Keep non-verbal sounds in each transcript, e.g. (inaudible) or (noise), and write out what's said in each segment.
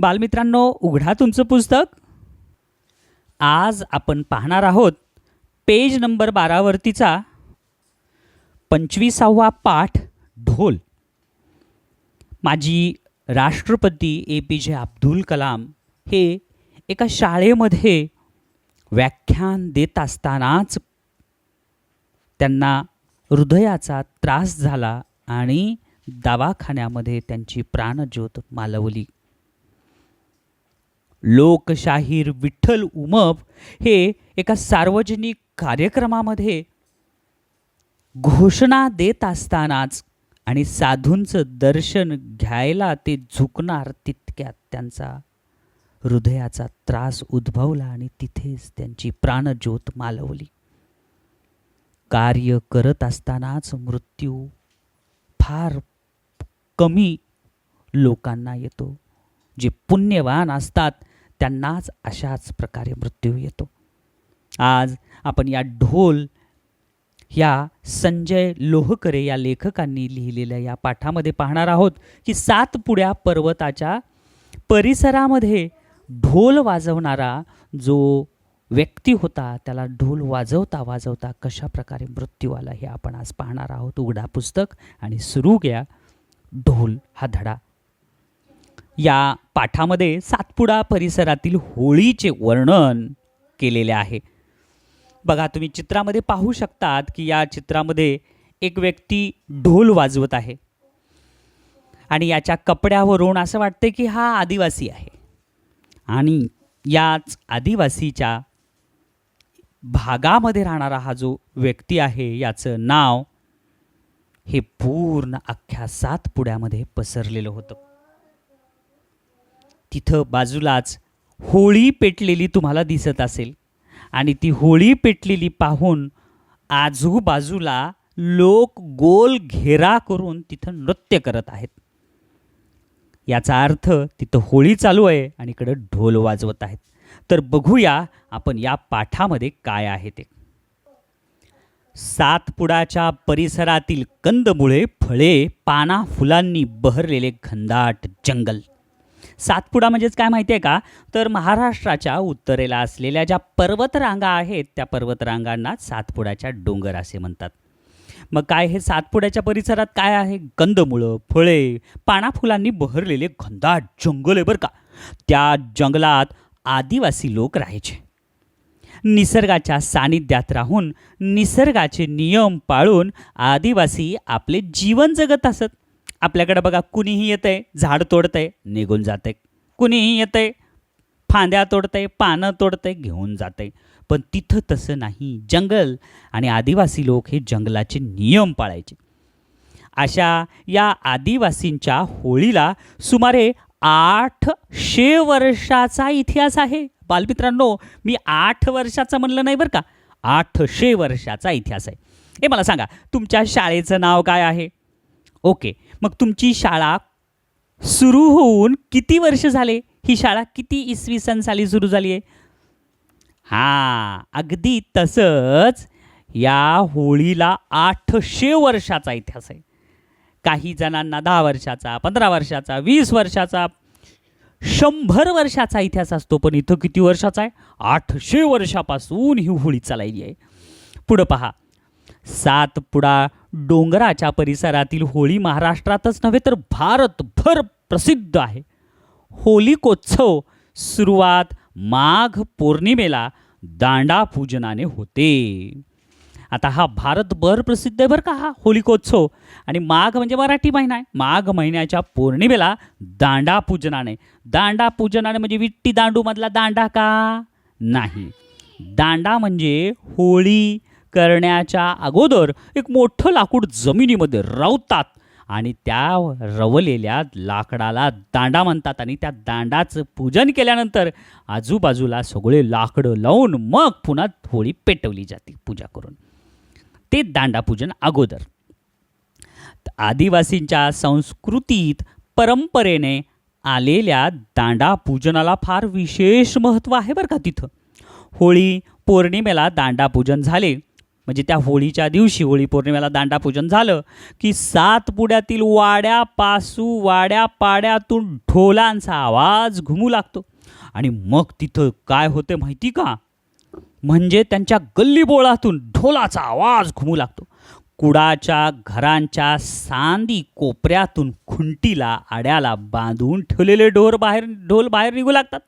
बालमित्रांनो उघडा तुमचं पुस्तक. आज आपण पाहणार आहोत पेज नंबर बारावरतीचा पंचवीसावा पाठ ढोल. माजी राष्ट्रपती ए पी जे अब्दुल कलाम हे एका शाळेमध्ये व्याख्यान देत असतानाच त्यांना हृदयाचा त्रास झाला आणि दवाखान्यामध्ये त्यांची प्राणज्योत मालवली. लोकशाहीर विठ्ठल उमप हे एका सार्वजनिक कार्यक्रमामध्ये घोषणा देत असतानाच आणि साधूंचं दर्शन घ्यायला ते झुकणार तितक्यात त्यांचा हृदयाचा त्रास उद्भवला आणि तिथेच त्यांची प्राणज्योत मालवली. कार्य करत असतानाच मृत्यू फार कमी लोकांना येतो जे पुण्यवान असतात. त्यांनाच अशाच प्रकारे मृत्यू येतो. आज आपण या ढोल या संजय लोहकरे या लेखकांनी लिहिलेल्या या पाठामध्ये पाहणार आहोत की सातपुड्या पर्वताच्या परिसरामध्ये ढोल वाजवणारा जो व्यक्ती होता त्याला ढोल वाजवता वाजवता कशा प्रकारे मृत्यू आला हे आपण आज पाहणार आहोत. उघडा पुस्तक आणि सुरू घ्या. ढोल हा धडा. या पाठामध्ये सातपुडा परिसरातील होळीचे वर्णन केलेले आहे. बघा तुम्ही चित्रामध्ये पाहू शकतात की या चित्रामध्ये एक व्यक्ती ढोल वाजवत आहे. आणि याच्या कपड्यावरून असं वाटतं की हा आदिवासी आहे. आणि याच आदिवासीच्या भागामध्ये राहणारा हा जो व्यक्ती आहे याचं नाव हे पूर्ण अख्ख्या सातपुड्यामध्ये पसरलेलं होतं. तिथं बाजूलाच होळी पेटलेली तुम्हाला दिसत असेल. आणि ती होळी पेटलेली पाहून आजूबाजूला लोक गोल घेरा करून तिथं नृत्य करत आहेत. याचा अर्थ तिथं होळी चालू आहे आणि इकडं ढोल वाजवत आहेत. तर बघूया आपण या पाठामध्ये काय आहे ते. सातपुडाच्या परिसरातील कंदमुळे फळे पाना फुलांनी बहरलेले घनदाट जंगल. सातपुडा म्हणजेच काय माहिती आहे का? तर महाराष्ट्राच्या उत्तरेला असलेल्या ज्या पर्वतरांगा आहेत त्या पर्वतरांगांना सातपुड्याच्या डोंगर असे म्हणतात. मग काय हे सातपुड्याच्या परिसरात काय आहे? कंदमुळं फळे पाना फुलांनी बहरलेले घनदाट जंगल आहे बरं का. त्या जंगलात आदिवासी लोक राहायचे. निसर्गाच्या सानिध्यात राहून निसर्गाचे नियम पाळून आदिवासी आपले जीवन जगत असत. आपल्याकडे बघा कुणीही येतंय झाड तोडतंय निघून जाते कुणीही येतंय फांद्या तोडतंय पानं तोडतंय घेऊन जाते पण तिथं तसं नाही. जंगल आणि आदिवासी लोक हे जंगलाचे नियम पाळायचे. अशा या आदिवासींच्या होळीला सुमारे आठशे वर्षाचा इतिहास आहे. बालमित्रांनो मी आठ वर्षाचा म्हणलं नाही बरं का? आठशे वर्षाचा इतिहास आहे. हे मला सांगा तुमच्या शाळेचं नाव काय आहे? ओके. मग तुमची शाळा सुरू होऊन किती वर्ष झाले? ही शाळा किती इसवी सन साली सुरू झाली आहे? हां अगदी तसंच या होळीला आठशे वर्षाचा इतिहास आहे. काही जणांना दहा वर्षाचा पंधरा वर्षाचा वीस वर्षाचा शंभर वर्षाचा इतिहास असतो पण इथं किती वर्षाचा आहे? आठशे वर्षापासून ही होळी चालायली आहे. पुढं पहा. सातपुडा डोंगराच्या परिसरातील होळी महाराष्ट्रातच नव्हे तर भारतभर प्रसिद्ध आहे. होलिकोत्सव सुरुवात माघ पौर्णिमेला दांडा पूजनाने होते. आता हा भारतभर प्रसिद्ध आहे बरं का हा होलिकोत्सव. आणि माघ म्हणजे मराठी महिना आहे. माघ महिन्याच्या पौर्णिमेला दांडा पूजनाने दांडा पूजनाने म्हणजे विट्टी दांडूमधला दांडा का? नाही. दांडा म्हणजे होळी करण्याच्या अगोदर एक मोठं लाकूड जमिनीमध्ये रवतात आणि त्या रवलेल्या लाकडाला दांडा म्हणतात आणि त्या दांडाचं पूजन केल्यानंतर आजूबाजूला सगळे लाकडं लावून मग पुन्हा होळी पेटवली जाते पूजा करून. ते दांडापूजन अगोदर. आदिवासींच्या संस्कृतीत परंपरेने आलेल्या दांडा पूजनाला फार विशेष महत्त्व आहे बरं का तिथं. होळी पौर्णिमेला दांडापूजन झाले. म्हणजे त्या होळीच्या दिवशी होळी पौर्णिमेला दांडापूजन झालं की सातपुड्यातील वाड्यापासू वाड्यापाड्यातून ढोलांचा आवाज घुमू लागतो. आणि मग तिथं काय होते माहिती का? म्हणजे त्यांच्या गल्लीबोळातून ढोलाचा आवाज घुमू लागतो. कुडाच्या घरांच्या सांदी कोपऱ्यातून खुंटीला आड्याला बांधून ठेवलेले ढोर बाहेर ढोल बाहेर निघू लागतात.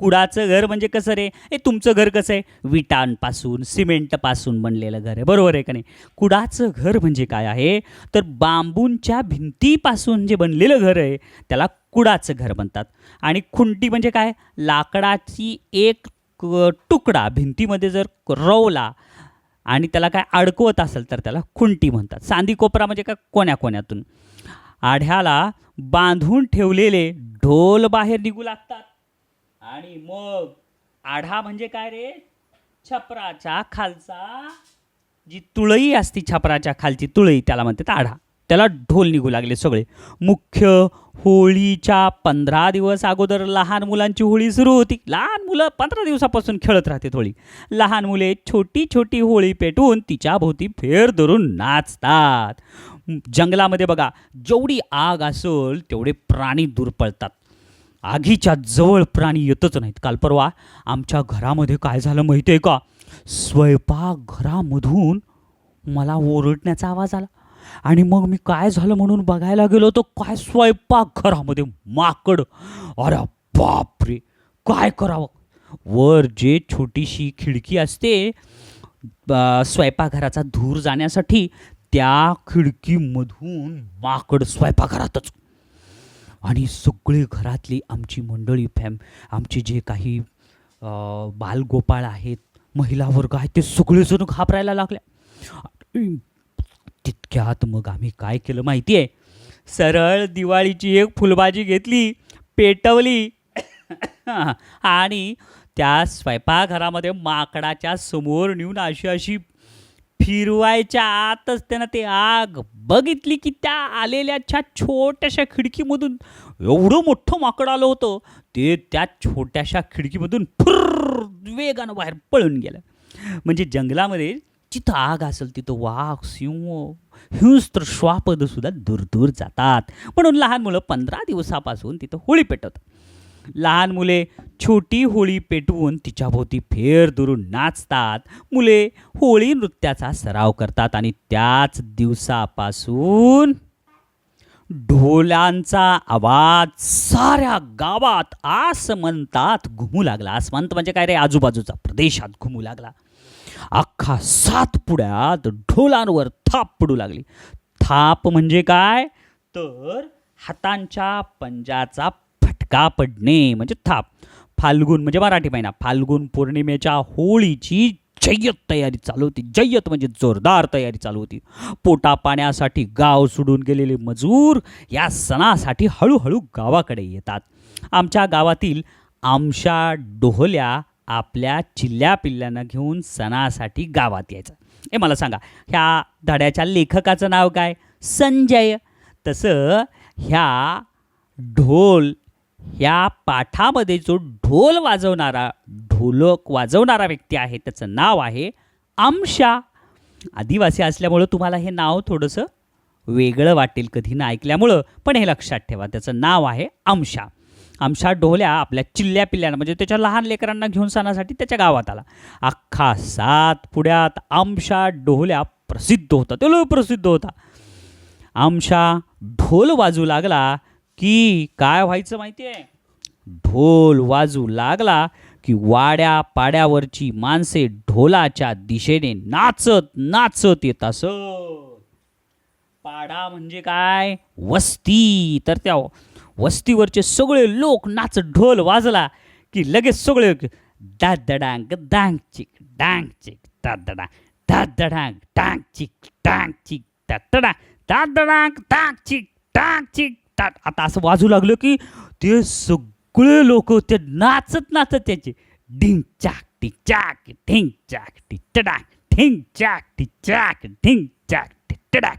कुडाचं घर म्हणजे कसं रे? ए तुमचं घर कसं आहे? विटांपासून सिमेंटपासून बनलेलं घर आहे. बरोबर आहे का नाही? कुडाचं घर म्हणजे काय आहे? तर बांबूंच्या भिंतीपासून जे बनलेलं घर आहे त्याला कुडाचं घर म्हणतात. आणि खुंटी म्हणजे काय? लाकडाची एक तुकडा. भिंतीमध्ये जर रवला आणि त्याला काय अडकवत असेल तर त्याला खुंटी म्हणतात. सांदी कोपरा म्हणजे काय? कोण्या कोण्यातून. आढ्याला बांधून ठेवलेले ढोल बाहेर निघू लागतात. आणि मग आढा म्हणजे काय रे? छपराच्या खालचा जी तुळई असती छपराच्या खालची तुळई त्याला म्हणतात आढा. त्याला ढोल निघू लागले सगळे. मुख्य होळीच्या पंधरा दिवस अगोदर लहान मुलांची होळी सुरू होती. लहान मुलं पंधरा दिवसापासून खेळत राहतात होळी. लहान मुले छोटी छोटी होळी पेटवून तिच्या भोवती फेर धरून नाचतात. जंगलामध्ये बघा जेवढी आग असेल तेवढे प्राणी दूर पळतात आगीच्या जवळ प्राणी येतच नाहीत. काल परवा आमच्या घरामध्ये काय झालं माहिती आहे का? स्वयंपाकघरामधून मला ओरडण्याचा आवाज आला. आणि मग मी काय झालं म्हणून बघायला गेलो तर काय स्वयंपाकघरामध्ये माकड. अरे बापरे! काय करावं? वर जे छोटीशी खिडकी असते स्वयंपाकघराचा धूर जाण्यासाठी त्या खिडकीमधून माकड स्वयंपाकघरातच आणि सगळी घरातली आमची मंडळी फॅम आमचे जे काही बालगोपाळ आहेत महिला वर्ग आहेत ते सगळेजण घाबरायला लागले. तितक्यात मग आम्ही काय केलं माहिती आहे सरळ दिवाळीची एक फुलभाजी घेतली पेटवली. (coughs) आणि त्या स्वयंपाकघरामध्ये माकडाच्या समोर नेऊन अशी अशी फिरवायच्या आतच त्यानं ते आग बघितली की त्या आलेल्या छोट्याशा खिडकीमधून एवढं मोठं माकड आलं होतं ते त्या छोट्याशा खिडकीमधून फुर्र वेगानं बाहेर पळून गेलं. म्हणजे जंगलामध्ये जिथं आग असेल तिथं वाघ सिंह हिंस्त्र श्वापदसुद्धा दूर दूर जातात. म्हणून लहान मुलं पंधरा दिवसापासून तिथं होळी पेटवतात. लहान मुले छोटी होळी पेटवून तिच्याभोवती फेर दुरून नाचतात. मुले होळी नृत्याचा सराव करतात आणि त्याच दिवसापासून ढोलांचा आवाज साऱ्या गावात आसमंतात घुमू लागला. आसमंत म्हणजे काय रे? आजूबाजूचा प्रदेशात घुमू लागला. अख्खा सात पुड्यात ढोलांवर थाप पडू लागली. थाप म्हणजे काय? तर हातांच्या पंजाचा फटका पडणे म्हणजे थाप. फाल्गुन म्हणजे मराठी महिना. फाल्गुन पौर्णिमेच्या होळीची जय्यत तयारी चालू होती. जय्यत म्हणजे जोरदार तयारी चालू होती. पोटा पाण्यासाठी गाव सोडून गेलेले मजूर या सणासाठी हळूहळू गावाकडे येतात. आमच्या गावातील आमशा डोहल्या आपल्या चिल्ल्या पिल्ल्यांना घेऊन सणासाठी गावात यायचं. हे मला सांगा ह्या धड्याच्या लेखकाचं नाव काय? संजय. तसं ह्या ढोल ह्या पाठामध्ये जो ढोल वाजवणारा ढोलक वाजवणारा व्यक्ती आहे त्याचं नाव आहे आमशा. आदिवासी असल्यामुळं तुम्हाला हे नाव थोडंसं वेगळं वाटेल कधी ना ऐकल्यामुळं पण हे लक्षात ठेवा त्याचं नाव आहे आमशा. आमशा ढोल्या आपल्या चिल्ल्या पिल्ल्यांना म्हणजे त्याच्या लहान लेकरांना घेऊन सणासाठी त्याच्या गावात आला. अख्खा सात पुढ्यात आमशा ढोल्या प्रसिद्ध होता तो प्रसिद्ध होता. आमशा ढोल वाजू लागला की काय व्हायचं माहिती आहे ढोल वाजू लागला की वाड्या पाड्यावरची माणसे ढोलाच्या दिशेने नाचत नाचत येत असत. पाडा म्हणजे काय? वस्ती. तर त्या वस्तीवरचे सगळे लोक नाचत ढोल वाजला की लगेच सगळे डा दडांग डांग चिक डांग चिक दा दडा दा दडांग डांग चिक डांग चिक दा दडा दा दडांग डांग चिक डांग चिक दा आता असं वाजू लागलं की ते सगळे लोक ते नाचत नाचत त्याचे ढिंग चाक टी चाक ढिंग चाक टी टडाक ढिंग चाक टी चाक ढिंग चाक टी टडाक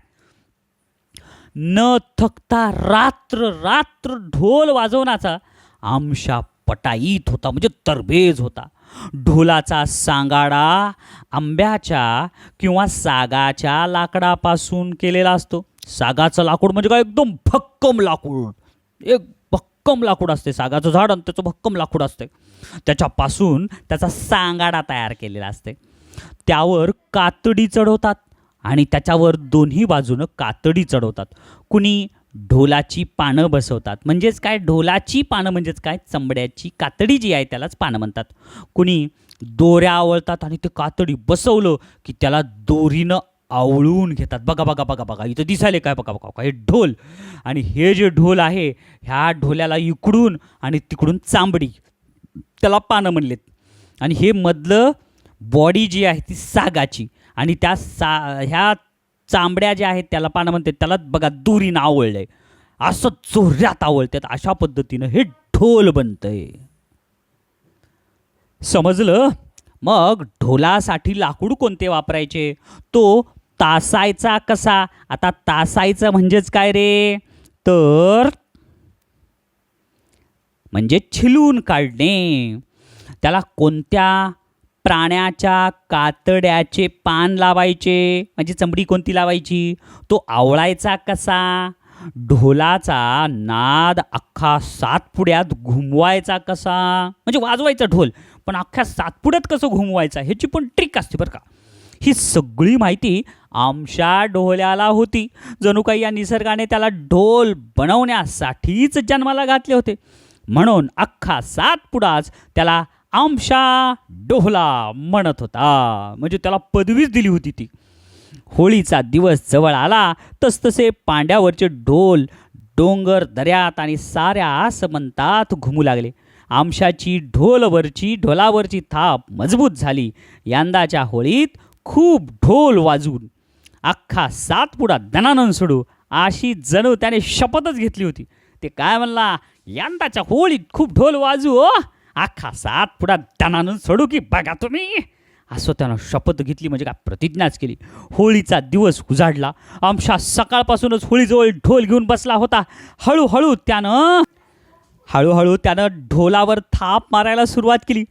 न थकता रात्र रात्र ढोल वाजवण्याचा आमशा पटाईत होता म्हणजे तरबेज होता. ढोलाचा सांगाडा आंब्याच्या किंवा सागाच्या लाकडापासून केलेला असतो. सागाचं लाकूड म्हणजे काय? एकदम भक्कम लाकूड. एक भक्कम लाकूड असते सागाचं झाड आणि त्याचं भक्कम लाकूड असते. त्याच्यापासून त्याचा सांगाडा तयार केलेला असते. त्यावर कातडी चढवतात आणि त्याच्यावर दोन्ही बाजूनं कातडी चढवतात. कुणी ढोलाची पानं बसवतात. म्हणजेच काय? ढोलाची पानं म्हणजेच काय? चंबड्याची कातडी जी आहे त्यालाच पानं म्हणतात. कुणी दोऱ्या आवळतात आणि ते कातडी बसवलं की त्याला दोरीनं आवळून घेतात. बघा बघा बघा बघा. इथं दिसायले काय? बघा बघा बघा. हे ढोल. आणि हे जे ढोल आहे ह्या ढोल्याला इकडून आणि तिकडून चांबडी. त्याला पानं म्हणलेत. आणि हे मधलं बॉडी जी आहे ती सागाची. आणि त्या सा ह्या चांबड्या ज्या आहेत त्याला पानं म्हणतात. त्याला बघा दुरीनं आवळलंय. असं चोऱ्यात आवळतात. अशा पद्धतीनं हे ढोल बनतंय. समजलं? मग ढोलासाठी लाकूड कोणते वापरायचे? तो तासायचा कसा? आता तासायचं म्हणजेच काय रे? तर म्हणजे छिलून काढणे. त्याला कोणत्या प्राण्याच्या कातड्याचे पान लावायचे? म्हणजे चमडी कोणती लावायची? तो आवळायचा कसा? ढोलाचा नाद अख्खा सातपुड्यात घुमवायचा कसा? म्हणजे वाजवायचा ढोल पण अख्ख्या सातपुड्यात कसं घुमवायचा? ह्याची पण ट्रिक असते बरं का. ही सगळी माहिती आमच्या डोहल्याला होती. जणू काही या निसर्गाने त्याला ढोल बनवण्यासाठीच जन्माला घातले होते. म्हणून अख्खा सातपुडाच त्याला आमशा डोहला म्हणत होता. म्हणजे त्याला पदवीच दिली होती ती. होळीचा दिवस जवळ आला तसतसे पांड्यावरचे ढोल डोंगर दऱ्यात आणि साऱ्या आसमंतात घुमू लागले. आमशाची ढोलवरची ढोलावरची थाप मजबूत झाली. यंदाच्या होळीत खूप ढोल वाजून अख्खा सातपुडा दनानंद सोडू अशी जणू त्याने शपथच घेतली होती. ते काय म्हणला यंदाच्या होळीत खूप ढोल वाजू ओ हो. अख्खा सात पुढा दनानंद सोडू की बघा तुम्ही. असं त्यानं शपथ घेतली म्हणजे काय प्रतिज्ञाच केली. होळीचा दिवस उजाडला. आमच्या सकाळपासूनच होळीजवळ ढोल घेऊन बसला होता. हळूहळू त्यानं हळूहळू त्यानं ढोलावर थाप मारायला सुरुवात केली.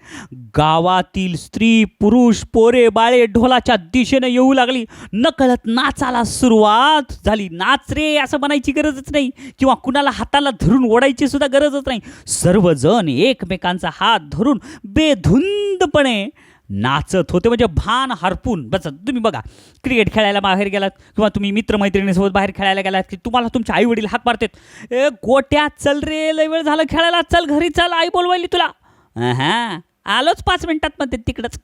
गावातील स्त्री पुरुष पोरे बाळे ढोलाच्या दिशेनं येऊ लागली. नकळत नाचाला सुरुवात झाली. नाच रे असं म्हणायची गरजच नाही. किंवा कुणाला हाताला धरून ओढायची सुद्धा गरजच नाही. सर्वजण एकमेकांचा हात धरून बेधुंदपणे नाचत होते. म्हणजे भान हरपून. बस तुम्ही बघा क्रिकेट खेळायला बाहेर गेलात किंवा तुम्ही मित्रमैत्रिणीसोबत बाहेर खेळायला गेलात की तुम्हाला तुमचे आई वडील हाक मारतात. ए गोट्या चल रे लय वेळ झालं खेळायला. चल घरी चल आई बोलवायली तुला. हां आलोच पाच मिनिटात म्हणते तिकडंच.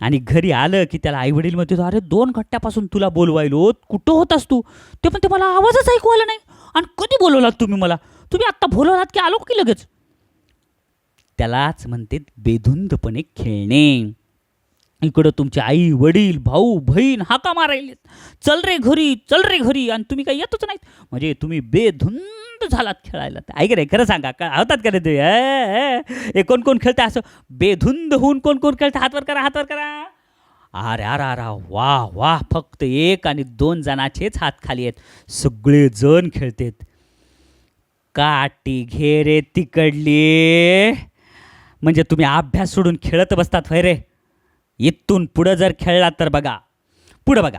आणि घरी आलं की त्याला आई वडील म्हणते अरे दोन घट्ट्यापासून तुला बोलवायलो. कुठं होतास तू? ते पण ते मला आवाजच ऐकू आला नाही. आणि कधी बोलवलात तुम्ही मला? तुम्ही आत्ता बोलवलात की आलो की लगेच? त्यालाच म्हणते बेधुंदपणे खेळणे. इकडं तुमचे आई वडील भाऊ बहीण हाका मारायलेत. चल रे घरी चल रे घरी आणि तुम्ही काही येतच नाहीत. म्हणजे तुम्ही बेधुंद झालात खेळायला. ऐक रे खरं सांगा का होतात का रे ते? ए, कोण कोण खेळते असं? बेधुंद होऊन कोण कोण खेळतं हातवर करा हातवर करा. अरे अरे अरे वा वा फक्त एक आणि दोन जणाचेच हात खाली आहेत. सगळे जण खेळतेत. काटी घे रे तिकडली. म्हणजे तुम्ही अभ्यास सोडून खेळत बसतात रे? इथून पुढं जर खेळला तर बघा पुढं बघा.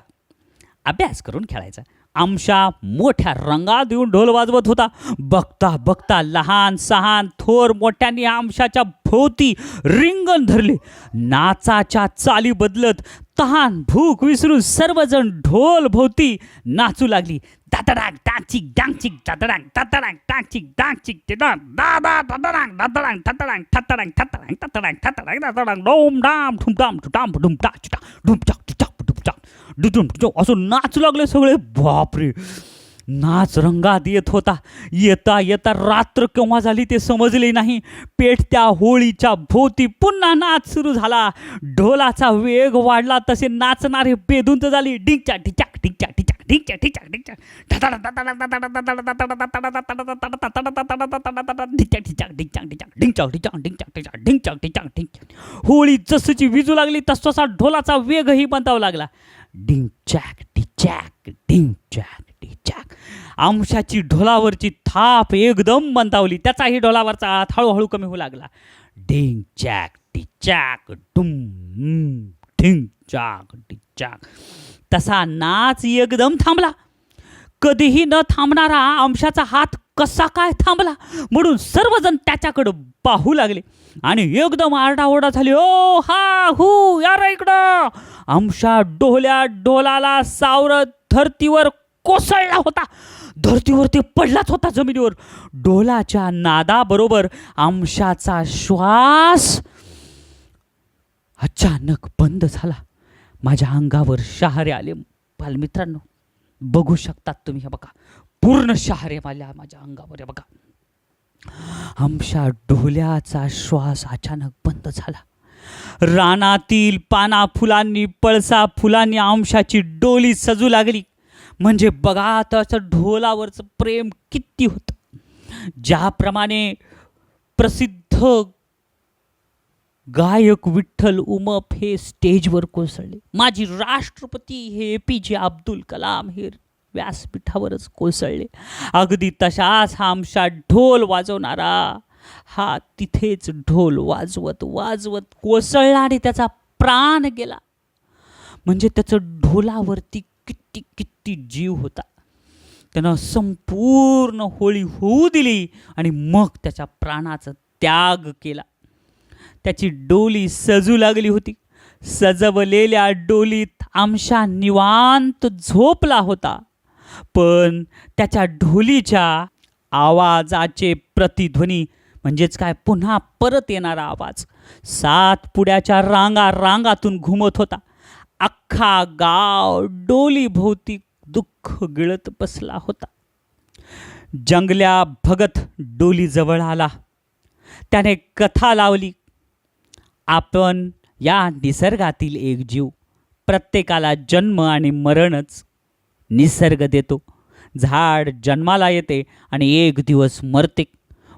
अभ्यास करून खेळायचा. आमशा मोठ्या रंगात येऊन ढोल वाजवत होता. बघता बघता लहान सहान थोर मोठ्यांनी आमशाच्या भोवती रिंगण धरले. नाचाच्या चाली बदलत तहान भूक विसरून सर्वजण ढोल भोवती नाचू लागली. दातडांग टांगचिक डांगचिक दातडांग दातडांग टांगचिक डांगचिक da दादा दातडांग दातडांग थतडांग थतडांग थतडांग थतडांग थतडांग दातडांग डोम डाम ठुम डाम ठुटाम डुम डा चिटा डुम चाक चिटाक डुम चाक डुडुम असं नाचू लागले सगळे. बापरे. नाच रंगात येत होता. येता येता रात्र केव्हा झाली ते समजले नाही. पेटत्या होळीच्या भोवती पुन्हा नाच सुरू झाला. ढोलाचा वेग वाढला. तसे नाचणारे बेधुंत झाली. डिंचा ढिचाक ढिंचा ढिचा ठीक आहे ठीक आहे ठीक ढिंचाक ढिचाक होळी जसची विजू लागली तस तसा ढोलाचा वेगही बंदावू लागला डिंचॅक डिचॅक डिंचॅक डिचॅक आमशाची ढोलावरची थाप एकदम बंदावली त्याचाही ढोलावरचा हात हळूहळू कमी होऊ लागला डिंग चॅक ढिचॅक डुम ढिंग ठिंग चाक तसा नाच एकदम थांबला. कधीही न थांबणारा अंशाचा हात कसा काय थांबला? म्हणून सर्वजण त्याच्याकडं पाहू लागले. आणि एकदम आरडाओरडा झाली ओ हा हू या रे इकडं. अंशा डोहल्या डोलाला सावरत धरतीवर कोसळला होता. धरतीवर ते पडलाच होता जमिनीवर. डोलाच्या नादाबरोबर अंशाचा श्वास अचानक बंद झाला. माझ्या अंगावर शहारे आले. बालमित्रांनो बघू शकतात तुम्ही हे बघा. पूर्ण शहारे आल्या माझ्या अंगावर हे बघा. आमच्या ढोल्याचा श्वास अचानक बंद झाला. रानातील पाना फुलांनी पळसा फुलांनी आमशाची डोली सजू लागली. म्हणजे बघा त्याचं ढोलावरचं प्रेम किती होतं. ज्याप्रमाणे प्रसिद्ध गायक विठ्ठल उमप हे स्टेजवर कोसळले. माझी राष्ट्रपती हे ए पी जे अब्दुल कलाम हे व्यासपीठावरच कोसळले. अगदी तशाच हा ढोल वाजवणारा हा तिथेच ढोल वाजवत वाजवत कोसळला आणि त्याचा प्राण गेला. म्हणजे त्याचं ढोलावरती किती किती जीव होता. त्यानं संपूर्ण होळी होऊ दिली आणि मग त्याच्या प्राणाचा त्याग केला. त्याची डोली सजू लागली होती. सजवलेल्या डोलीत आमशा निवांत झोपला होता. पण त्याच्या ढोलीच्या आवाजाचे प्रतिध्वनी म्हणजेच काय पुन्हा परत येणारा आवाज. सात पुड्याच्या रांगा रांगातून घुमत होता. अख्खा गाव डोलीभोवती दुःख गिळत बसला होता. जंगल्या भगत डोलीजवळ आला. त्याने कथा लावली. आपण या निसर्गातील एक जीव प्रत्येकाला जन्म आणि मरणच निसर्ग देतो. झाड जन्माला येते आणि एक दिवस मरते.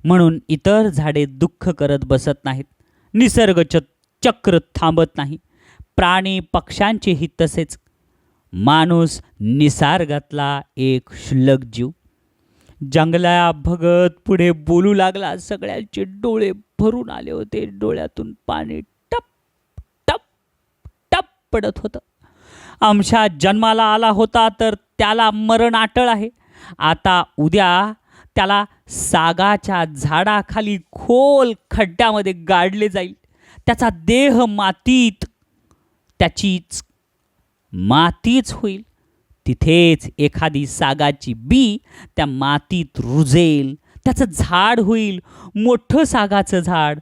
म्हणून इतर झाडे दुःख करत बसत नाहीत. निसर्ग च चक्र थांबत नाही. प्राणी पक्ष्यांचेही तसेच. माणूस निसर्गातला एक क्षुल्लक जीव. जंगला भगत पुढे बोलू लागला. सगळ्यांचे डोळे भरून आले होते. डोळ्यातून पाणी टप टप टप पडत होतं. आमच्या जन्माला आला होता तर त्याला मरण आटळ आहे. आता उद्या त्याला सागाच्या झाडाखाली खोल खड्ड्यामध्ये गाडले जाईल. त्याचा देह मातीत त्याचीच मातीच होईल. तिथेच एखादी सागाची बी त्या मातीत रुजेल त्याचं झाड होईल मोठं सागाचं झाड.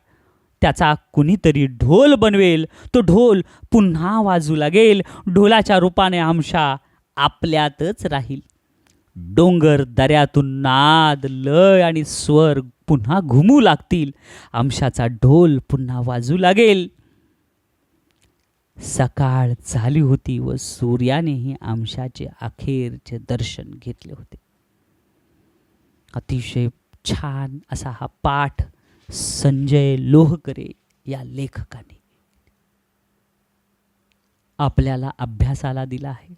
त्याचा कुणीतरी ढोल बनवेल तो ढोल पुन्हा वाजू लागेल ढोलाच्या रूपाने आमशा आपल्यातच राहील. डोंगर दऱ्यातून नाद लय आणि स्वर पुन्हा घुमू लागतील आमशाचा ढोल पुन्हा वाजू लागेल. सकाळ झाली होती व सूर्यानेही आमशाचे अखेरचे दर्शन घेतले होते. अतिशय छान असा हा पाठ संजय लोहकरे या लेखकाने आपल्याला अभ्यासाला दिला आहे.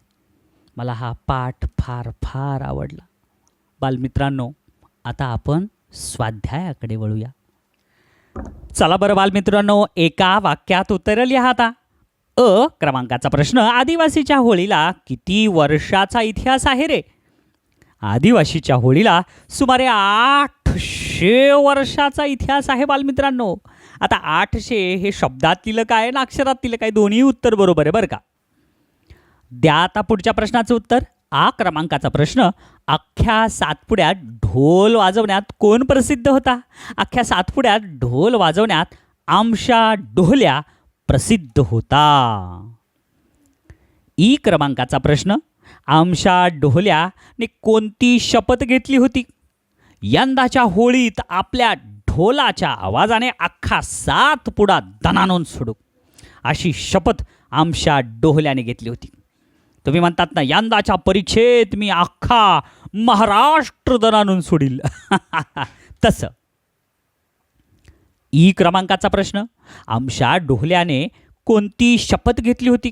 मला हा पाठ फार फार आवडला. बालमित्रांनो आता आपण स्वाध्यायाकडे वळूया. चला बरं बालमित्रांनो एका वाक्यात उतरली लिहा आता. अ क्रमांकाचा प्रश्न. आदिवासीच्या होळीला किती वर्षाचा इतिहास आहे रे? आदिवासीच्या होळीला सुमारे आठशे वर्षाचा इतिहास आहे बालमित्रांनो. आता आठशे हे शब्दातील काय ना अक्षरातील काय दोन्ही उत्तर बरोबर आहे बरं का? द्या आता पुढच्या प्रश्नाचं उत्तर. आ क्रमांकाचा प्रश्न. अख्ख्या सातपुड्यात ढोल वाजवण्यात कोण प्रसिद्ध होता? अख्ख्या सातपुड्यात ढोल वाजवण्यात आमशा ढोल्या प्रसिद्ध होता. ई क्रमांकाचा प्रश्न आमशा डोहल्याने कोणती शपथ घेतली होती? यंदाच्या होळीत आपल्या ढोलाच्या आवाजाने अख्खा सात पुडा दणानून सोडू अशी शपथ आमशा डोहल्याने घेतली होती. तुम्ही म्हणतात ना यंदाच्या परीक्षेत मी अख्खा महाराष्ट्र दणानून सोडील. (laughs) तसं. ई क्रमांकाचा प्रश्न. आमशा डोहल्याने कोणती शपथ घेतली होती?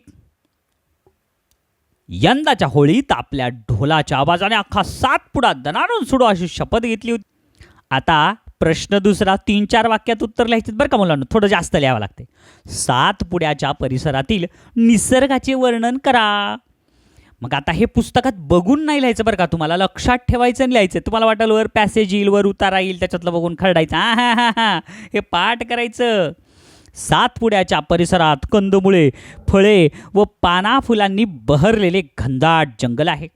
यंदाच्या होळीत आपल्या ढोलाच्या आवाजाने अख्खा सात पुडा सोडू अशी शपथ घेतली होती. आता प्रश्न दुसरा तीन चार वाक्यात उत्तर लिहायचे बरं का मुलांना? थोडं जास्त लिहावं लागते. सातपुड्याच्या परिसरातील निसर्गाचे वर्णन करा. मग आता हे पुस्तकात बघून नाही लिहायचं बरं का तुम्हाला. लक्षात ठेवायचं आणि लिहायचं. तुम्हाला वाटेल वर पॅसेज येईल वर उतारा येईल त्याच्यातलं बघून खरडायचं. हा हा हा हा. हे पाठ करायचं. सातपुड्याच्या परिसरात कंदमुळे फळे व पाना फुलांनी बहरलेले घनदाट जंगल आहे.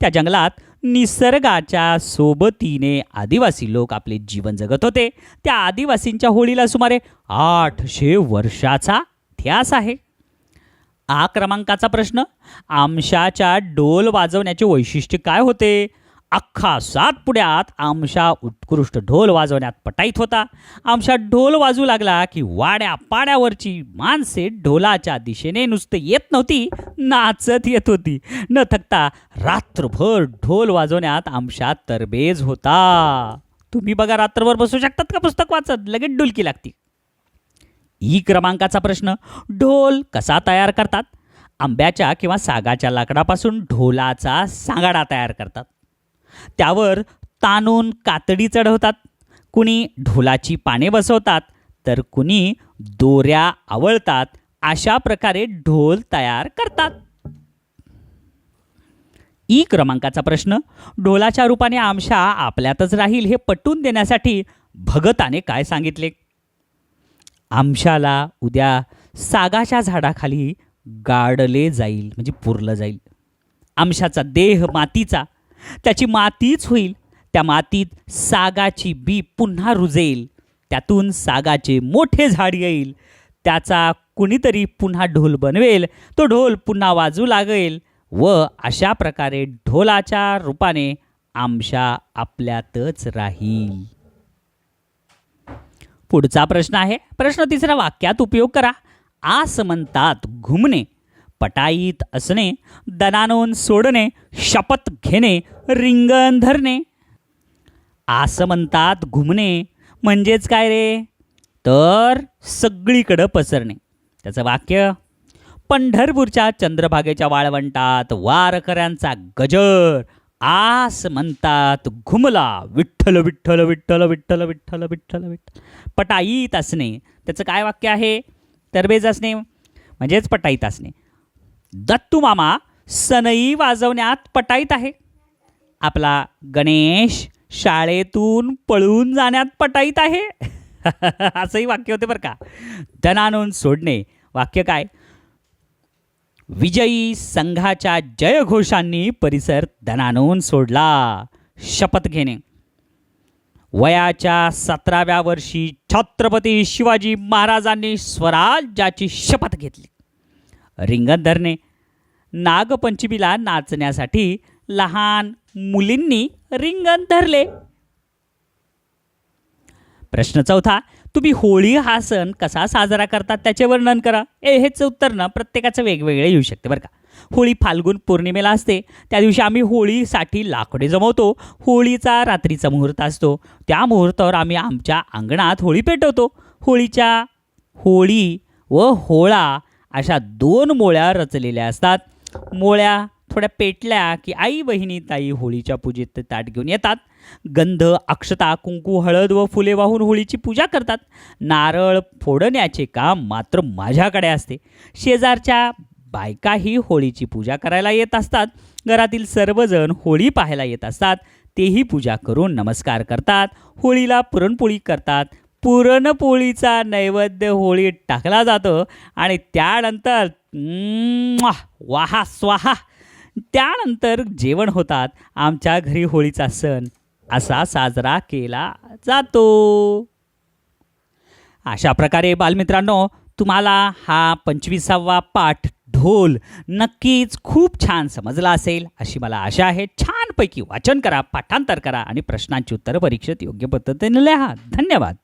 त्या जंगलात निसर्गाच्या सोबतीने आदिवासी लोक आपले जीवन जगत होते. त्या आदिवासींच्या होळीला सुमारे आठशे वर्षाचा इतिहास आहे. आ क्रमांकाचा प्रश्न. आमशाच्या डोल वाजवण्याचे वैशिष्ट्य काय होते? अख्खा सातपुड्यात आमशा उत्कृष्ट ढोल वाजवण्यात पटाईत होता. आमशा ढोल वाजू लागला की वाड्या पाड्यावरची माणसे ढोलाच्या दिशेने नुसते येत नव्हती नाचत येत होती. न थकता रात्रभर ढोल वाजवण्यात आमशा तरबेज होता. तुम्ही बघा रात्रभर बसू शकतात का पुस्तक वाचत? लगेच डुलकी लागती. ई क्रमांकाचा प्रश्न. ढोल कसा तयार करतात? आंब्याच्या किंवा सागाच्या लाकडापासून ढोलाचा सांगाडा तयार करतात. त्यावर तानून कातडी चढवतात. कुणी ढोलाची पाने बसवतात तर कुणी दोऱ्या आवळतात. अशा प्रकारे ढोल तयार करतात. ई क्रमांकाचा प्रश्न. ढोलाच्या रूपाने आमशा आपल्यातच राहील हे पटवून देण्यासाठी भगताने काय सांगितले? आमशाला उद्या सागाच्या झाडाखाली गाडले जाईल म्हणजे पुरलं जाईल. आमशाचा देह मातीचा त्याची मातीच होईल. त्या मातीत सागाची बी पुन्हा रुजेल. त्यातून सागाचे मोठे झाड येईल. त्याचा कुणीतरी पुन्हा ढोल बनवेल. तो ढोल पुन्हा वाजू लागेल. व अशा प्रकारे ढोलाच्या रूपाने आमशा आपल्यातच राहील. पुढचा प्रश्न आहे. प्रश्न तिसरा वाक्यात उपयोग करा. आस म्हणतात घुमणे पटाईत असणे दनानोन सोडणे शपथ घेणे रिंगण धरणे. आस म्हणतात घुमणे म्हणजेच काय रे? तर सगळीकडं पसरणे. त्याचं वाक्य पंढरपूरच्या चंद्रभागेच्या वाळवंटात वारकऱ्यांचा गजर आस म्हणतात घुमला विठ्ठल विठ्ठल विठ्ठल विठ्ठल विठ्ठल विठ्ठल विठ्ठल. पटाईत असणे. त्याचं काय वाक्य आहे? तरबेज असणे. म्हणजेच पटाईत असणे. दत्तू मामा सनई वाजवण्यात पटाईत आहे. आपला गणेश शाळेतून पळून जाण्यात पटाईत आहे. (laughs) असंही वाक्य होते बरं का. धनानून सोडणे. वाक्य काय? विजयी संघाच्या जयघोषांनी परिसर धनानून सोडला. शपथ घेणे. वयाच्या सतराव्या वर्षी छत्रपती शिवाजी महाराजांनी स्वराज्याची शपथ घेतली. रिंगण धरणे. नागपंचमीला नाचण्यासाठी लहान मुलींनी रिंगण धरले. प्रश्न चौथा. तुम्ही होळी हा सण कसा साजरा करतात त्याचे वर्णन करा. ए हेच उत्तर ना प्रत्येकाचं वेगवेगळे येऊ शकते बरं का. होळी फाल्गुन पौर्णिमेला असते. त्या दिवशी आम्ही होळीसाठी लाकडे जमवतो. होळीचा रात्रीचा मुहूर्त असतो. त्या मुहूर्तावर आम्ही आमच्या अंगणात होळी पेटवतो. होळीच्या होळी व होळा अशा दोन मोळ्या रचलेल्या असतात. मोळ्या थोड्या पेटल्या की आई बहिणी ताई होळीच्या पूजेत ताट घेऊन येतात. गंध अक्षता कुंकू हळद व फुले वाहून होळीची पूजा करतात. नारळ फोडण्याचे काम मात्र माझ्याकडे असते. शेजारच्या बायकाही होळीची पूजा करायला येत असतात. घरातील सर्वजण होळी पाहायला येत असतात. तेही पूजा करून नमस्कार करतात. होळीला पुरणपोळी करतात. पुरणपोळीचा नैवेद्य होळीत टाकला जातो आणि त्यानंतर वाहा स्वाहा. त्यानंतर जेवण होतात. आमच्या घरी होळीचा सण असा साजरा केला जातो. अशा प्रकारे बालमित्रांनो तुम्हाला हा पंचवीसावा पाठ ढोल नक्कीच खूप छान समजला असेल अशी मला आशा आहे. छानपैकी वाचन करा पाठांतर करा आणि प्रश्नांची उत्तरं परीक्षेत योग्य पद्धतीने लिहा. धन्यवाद.